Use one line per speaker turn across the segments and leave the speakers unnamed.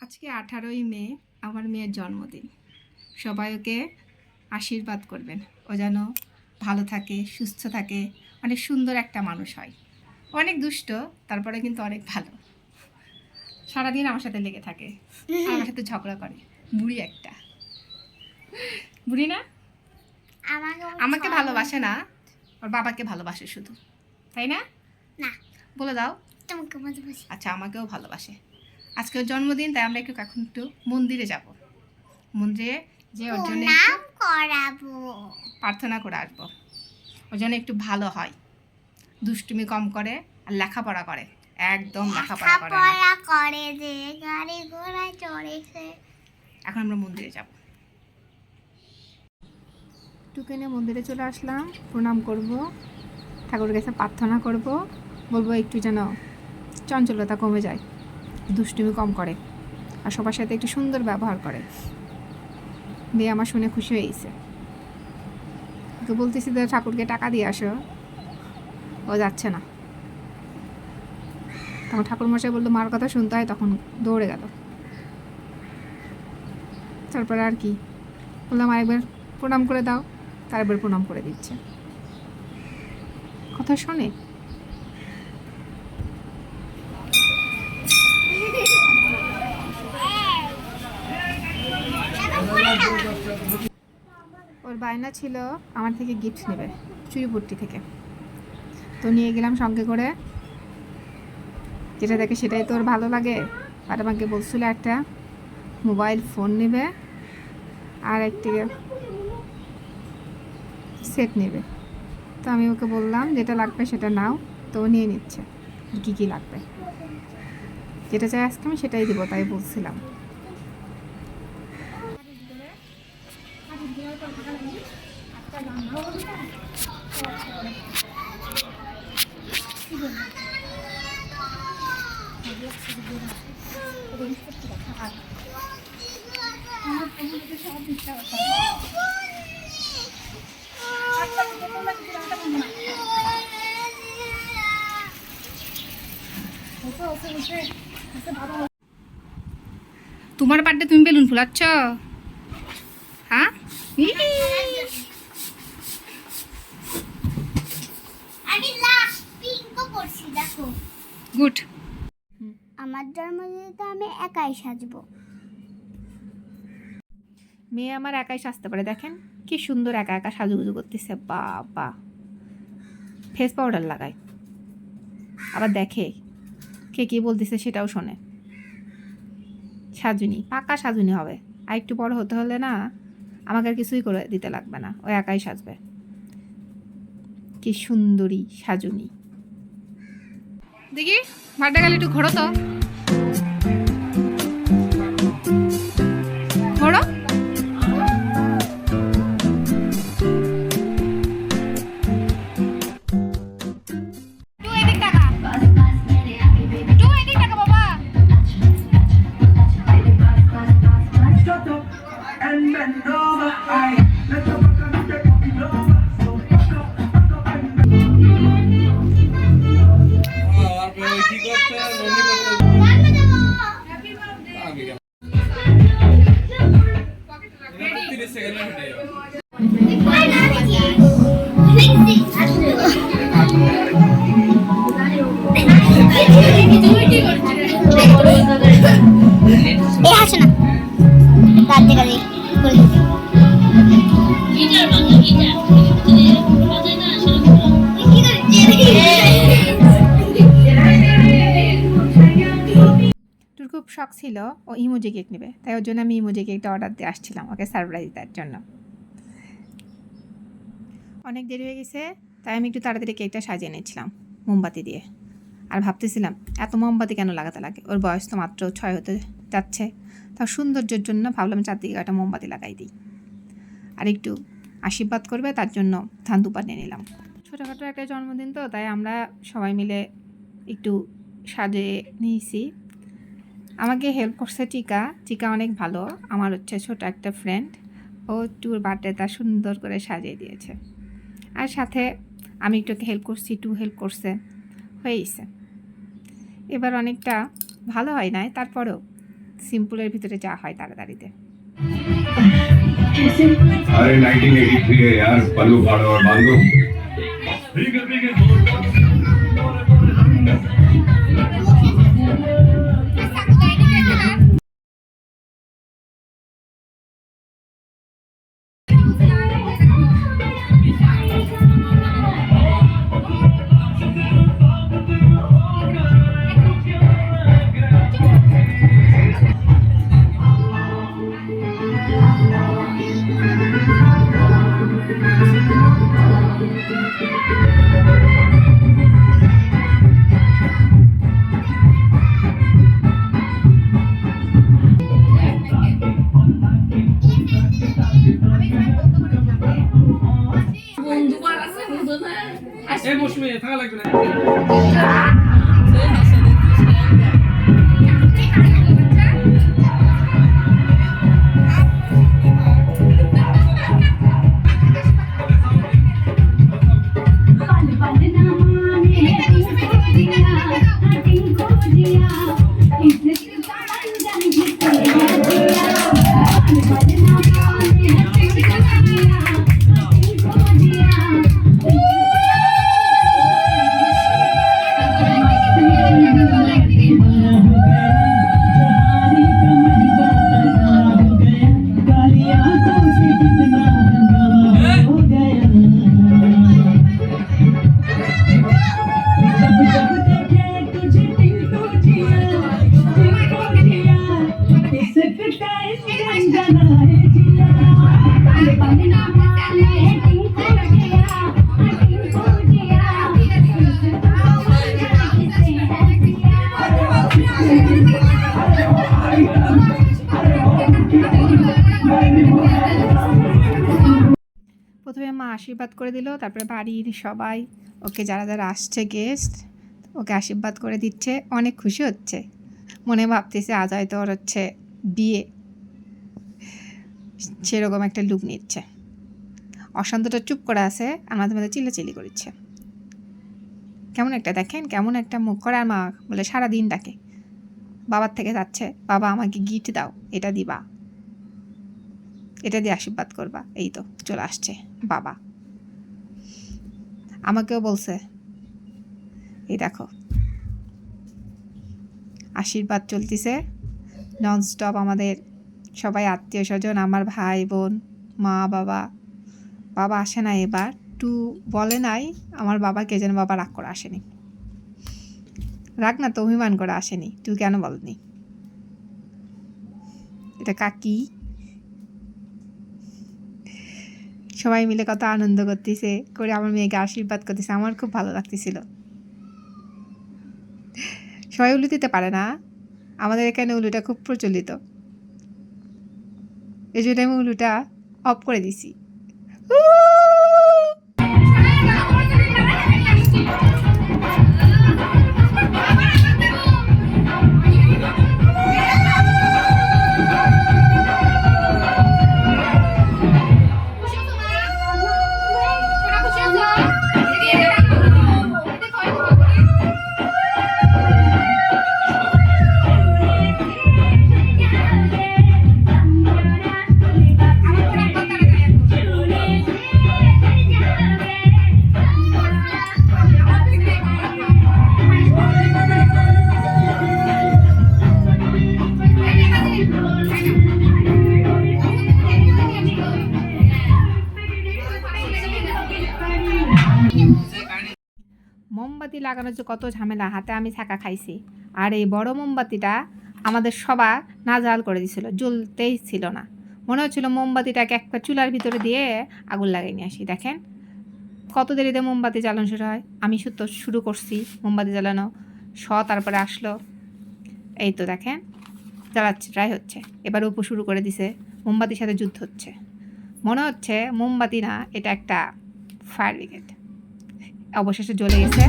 আজকে আঠারোই মে আমার মেয়ের জন্মদিন। সবাই ওকে আশীর্বাদ করবেন। ও যেন ভালো থাকে সুস্থ থাকে অনেক সুন্দর একটা মানুষ হয়। অনেক দুষ্ট তারপরে কিন্তু অনেক ভালো। সারাদিন আমার সাথে লেগে থাকে। আমার সাথে ঝগড়া করে। বুড়ি একটা। বুড়ি না?
আমাকে
ভালোবাসে না। ওর বাবাকে ভালোবাসে শুধু। তাই না?
না।
বলে দাও।
তোমাকে ভালোবাসি।
আচ্ছা আমাকেও ভালোবাসে। আজকে ওর জন্মদিন তাই আমরা একটু এখন একটু মন্দিরে যাব। মন্দিরে যে ওর জন্য
করাবো।
প্রার্থনা করে আসব। ওর জন্য একটু ভালো হয়। দুষ্টুমি কম করে আর লেখাপড়া করে। একদম লেখাপড়া করে
যে গাড়ি ঘোড়ায় চড়েছে।
এখন আমরা মন্দিরে যাব। টুকেনে মন্দিরে চলে আসলাম। প্রণাম করব। ঠাকুরের কাছে প্রার্থনা করব। বলব একটু যেন চঞ্চলতা কমে যায়। দুষ্টুমি কম করে আর সবার সাথে একটু সুন্দর ব্যবহার করে। দিয়ে আমার শুনে খুশি হয়েছে ওকে বলতেছি যে, ঠাকুরকে টাকা দিয়ে আসো। ও যাচ্ছে না। তখন ঠাকুর মশাই বলল, মার কথা শুনতে হয়, তখন দৌড়ে গেল। তারপরে আর কি। বললাম, আরেকবার প্রণাম করে দাও। তারপর প্রণাম করে দিচ্ছে। কথা শোনে ওর বায়না ছিল, আমার থেকে গিফট নেবে চুইপুট্টি থেকে। তো নিয়ে গেলাম সঙ্গে করে। যেটা দেখে সেটাই তোর ভালো লাগে? আর আমাকে বলছিল একটা মোবাইল ফোন নেবে, আর একটি সেট নেবে। তো আমি ওকে বললাম, যেটা লাগবে সেটা নাও। তো নিয়ে নিচ্ছে কী কী লাগবে। যেটা চাই আজকে আমি সেটাই দেবো, তাই বলছিলাম। তোমার বার্থডে তুমি বেলুন ফুলাচ্ছ? হ্যাঁ?
আমি লাস্ট পিঙ্কও করছি দেখো।
গুড
আমার জন্মদিনে তো আমি একাই সাজবো।
মেয়ে আমার একাই সাজতে পারে দেখেন। কি সুন্দর একা একা সাজুগুজু করতেছে বাবা। ফেস পাউডার লাগায়। আবার দেখে কে কি বলতেছে সেটাও শোনে। সাজুনি, পাকা সাজুনি হবে। আর একটু বড় হতে হলে না আমাকে আর কিছুই করে দিতে লাগবে না, ও একাই সাজবে। কি সুন্দরী সাজুনি। দেখি ভাড়া গেলে একটু ঘোরো তো। তোর খুব শখ ছিল ও ইমোজি কেক নেবে, তাই ওর জন্য আমি ইমোজি কেকটা অর্ডার দিয়ে আসছিলাম ওকে সারপ্রাইজ দেওয়ার জন্য। অনেক দেরি হয়ে গেছে, তাই আমি একটু তাড়াতাড়ি কেকটা সাজিয়ে নিয়েছিলাম মোমবাতি দিয়ে। আর ভাবতেছিলাম, এত মোমবাতি কেন লাগাতে লাগে? ওর বয়স তো মাত্র ছয় হতে যাচ্ছে। তার সৌন্দর্যের জন্য ভাবলাম চারদিকে একটা মোমবাতি লাগাই দিই। আর একটু আশীর্বাদ করবে, তার জন্য ধান দুপার নিয়ে নিলাম। ছোটোখাটো একটা জন্মদিন তো, তাই আমরা সবাই মিলে একটু সাজে নিয়েছি। আমাকে হেল্প করছে টিকা। টিকা অনেক ভালো। আমার হচ্ছে ছোট একটা ফ্রেন্ড ও টুর বার্থডেটা সুন্দর করে সাজিয়ে দিয়েছে। আর সাথে আমি একটু হেল্প করছি টু হেল্প করছে। হয়েছে এবার অনেকটা ভালো হয় নাই তারপরেও সিম্পলের ভিতরে যা হয় তাড়াতাড়িতে
अरे 1983 है यार पल्लू फाड़ो और बांधो
এই মৌসুমে থাকা লাগবে না
আশীর্বাদ করে দিল। তারপরে বাড়ির সবাই, ওকে যারা যারা আসছে গেস্ট ওকে আশীর্বাদ করে দিচ্ছে। অনেক খুশি হচ্ছে। মনে ভাবতেছে আজ হয়তো ওর হচ্ছে বিয়ে। সেরকম একটা লুক নিচ্ছে। অশান্তটা চুপ করে আছে আর মাঝে মাঝে চিল্লাচিল্লি করছে। কেমন একটা দেখেন, কেমন একটা মুখ করে আর মা বলে, সারাদিন ডাকে। বাবার থেকে যাচ্ছে। বাবা, আমাকে গিফট দাও। এটা দিবা। এটা দিয়ে আশীর্বাদ করবা। এই তো চলে আসছে বাবা। আমাকেও বলছে, এই দেখো, আশীর্বাদ চলতেছে ননস্টপ আমাদের সবাই আত্মীয় স্বজন আমার ভাই বোন মা, বাবা বাবা আসে না এবার, টু বলে নাই, আমার বাবাকে যেন বাবা রাগ করে আসেনি। রাগ না তো অভিমান করে আসেনি, তুই কেন বলনি? এটা কাকি সবাই মিলে কত আনন্দ করতেছে, করে আমার মেয়েকে আশীর্বাদ করতেছে, আমার খুব ভালো লাগতেছিল। সবাই উলু দিতে পারে না, আমাদের এখানে উলুটা খুব প্রচলিত। এই জন্য আমি উলুটা অফ করে দিছি। লাগানোর যে কত ঝামেলা, হাতে আমি ছাকা খাইছি। আর এই বড় মোমবাতিটা আমাদের সবার নাজাল করে দিছিল, জ্বলতেই ছিল না। মনে হচ্ছিল মোমবাতিটাকে একটা চুলার ভিতরে দিয়ে আগুন লাগিয়ে নিয়ে আসি। দেখেন কত দেরিতে মোমবাতি জ্বালানো শুরু হয়। আমি তো শুরু করছি মোমবাতি জ্বালানো স তারপরে আসলো। এই তো দেখেন, জ্বালাচ্ছে ট্রাই হচ্ছে। এবার উপু শুরু করে দিছে, মোমবাতির সাথে যুদ্ধ হচ্ছে। মনে হচ্ছে মোমবাতি না, এটা একটা ফায়ার ব্রিগেড অবশেষে জ্বলে গেছে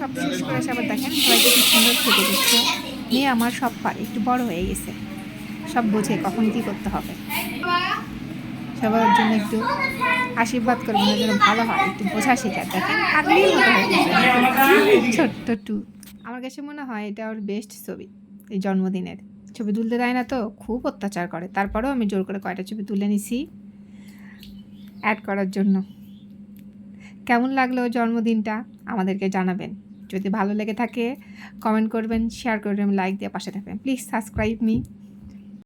সব শেষ করে এসে আবার দেখেন সবাইকে কি সুন্দর খেতে দিচ্ছে। মেয়ে আমার সব পারে একটু বড় হয়ে গেছে। সব বোঝে কখন কি করতে হবে। সবার জন্য একটু আশীর্বাদ করবেন জন্য ভালো হয়। একটু বোঝা শেখার দেখেন ছোট্ট টু। আমার কাছে মনে হয় এটা ওর বেস্ট ছবি, এই জন্মদিনের। ছবি তুলতে দেয় না তো, খুব অত্যাচার করে। তারপরেও আমি জোর করে কয়টা ছবি তুলে নিছি অ্যাড করার জন্য। কেমন লাগল জন্মদিনটা? আমাদেরকে জানাবেন। যদি ভালো লেগে থাকে কমেন্ট করবেন শেয়ার করবেন লাইক দিয়ে পাশে থাকবেন। Please subscribe me